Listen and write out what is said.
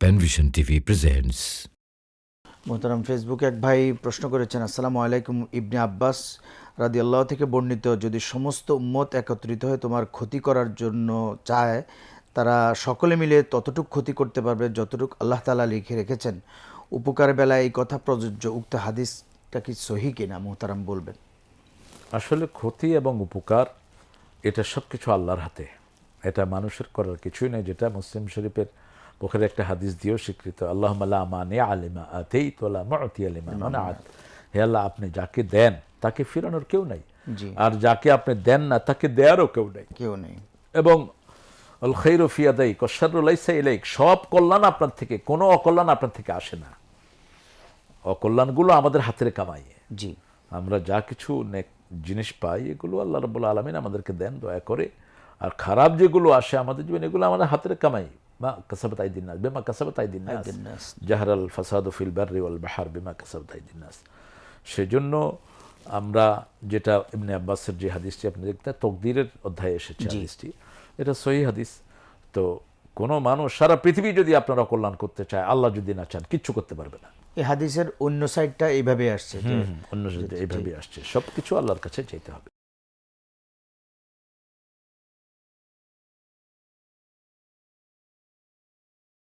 Penvision TV presents. মোহতারাম ফেসবুকে এক ভাই প্রশ্ন করেছেন আসসালামু আলাইকুম ইবনে আব্বাস রাদি আল্লাহ থেকে বর্ণিত যদি সমস্ত উম্মত একত্রিত হয়ে তোমার ক্ষতি করার জন্য চায় তারা সকলে মিলে ততটুক ক্ষতি করতে পারবে যতটুক আল্লাহ তালা লিখে রেখেছেন উপকার বেলায় এই কথা প্রযোজ্য উক্ত হাদিসটা কি সহি কিনা মোহতারাম বলবেন আসলে ক্ষতি এবং উপকার এটা সব কিছু আল্লাহর হাতে এটা মানুষের করার কিছুই নেই যেটা মুসলিম শরীফের মুখের একটা হাদিস দিয়েও স্বীকৃত আল্লাহ মানে আলিমা আতেই তোলা মতি আলিমা মানে আত হে আল্লাহ আপনি যাকে দেন তাকে ফিরানোর কেউ নাই। জি। আর যাকে আপনি দেন না তাকে দেয়ারও কেউ নেই। কেউ নেই। এবং অল ইলাইক সব কল্যাণ আপনার থেকে কোনো অকল্যাণ আপনার থেকে আসে না। অকল্যাণগুলো আমাদের হাতের কামাই জি। আমরা যা কিছু জিনিস পাই এগুলো আল্লাহ রব্বুল আলমিন আমাদেরকে দেন দয়া করে। আর খারাপ যেগুলো আসে আমাদের জীবনে এগুলো আমাদের হাতের কামাই। কাসাবাত আইদিন নাস বেমা কাসাবাত আইদিন নাস আইদিন নাস। জাহরাল ফাসাদ ফিল বাররি ওয়াল বাহার বেমা কাসাবাত আইদিন নাস সেজন্য আমরা যেটা ইবনে আব্বাসের যে হাদিসটি আপনি দেখতে তকদিরের অধ্যায়ে এসেছে হাদিসটি। এটা সহি হাদিস। তো কোনো মানুষ সারা পৃথিবী যদি আপনার অকল্যাণ করতে চায় আল্লাহ যদি না চান কিচ্ছু করতে পারবে না। এই হাদিসের অন্য সাইডটা এইভাবে আসছে। অন্য সাথে এইভাবে আসছে। সব কিছু আল্লাহর কাছে চাইতে হবে।